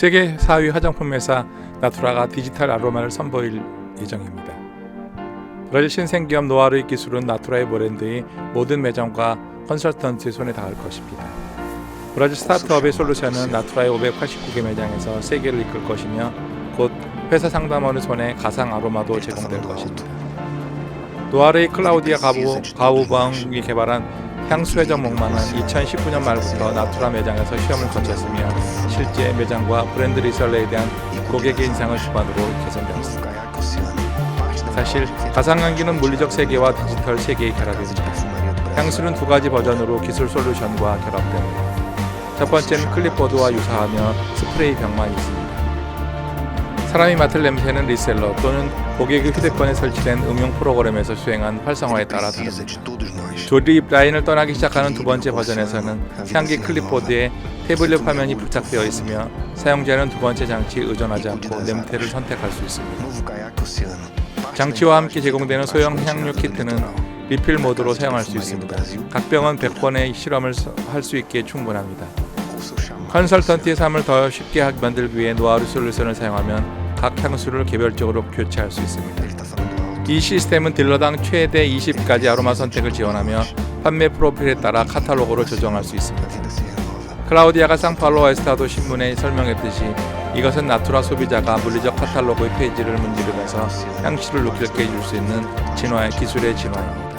세계 4위 화장품 회사 나투라가 디지털 아로마를 선보일 예정입니다. 브라질 신생기업 노아르의 기술은 나투라의 브랜드의 모든 매장과 컨설턴트의 손에 닿을 것입니다. 브라질 스타트업의 솔루션은 나투라의 589개 매장에서 세계를 이끌 것이며 곧 회사 상담원의 손에 가상 아로마도 제공될 것입니다. 노아르의 클라우디아 가우방이 개발한 향수 회전 목마는 2019년 말부터 나투라 매장에서 시험을 거쳤으며 실제 매장과 브랜드 리셀러에 대한 고객의 인상을 기반으로 개선되었습니다. 사실 가상향기는 물리적 세계와 디지털 세계의 결합입니다. 향수는 두 가지 버전으로 기술 솔루션과 결합됩니다. 첫 번째는 클립보드와 유사하며 스프레이 병만 있습니다. 사람이 맡을 냄새는 리셀러 또는 고객의 휴대폰에 설치된 음용 프로그램에서 수행한 활성화에 따라 다릅니다. 조립 라인을 떠나기 시작하는 두 번째 버전에서는 향기 클립보드에 태블릿 화면이 부착되어 있으며 사용자는 두 번째 장치에 의존하지 않고 냄새를 선택할 수 있습니다. 장치와 함께 제공되는 소형 향유 키트는 리필 모드로 사용할 수 있습니다. 각 병은 100번의 실험을 할 수 있게 충분합니다. 컨설턴트의 삶을 더 쉽게 만들기 위해 노하우 솔루션을 사용하면 각 향수를 개별적으로 교체할 수 있습니다. 이 시스템은 딜러당 최대 20가지 아로마 선택을 지원하며 판매 프로필에 따라 카탈로그로 조정할 수 있습니다. 클라우디아가 상파울로 에스타도 신문에 설명했듯이 이것은 나투라 소비자가 물리적 카탈로그의 페이지를 문지르면서 향수를 느끼게 해줄 수 있는 진화의 기술의 진화입니다.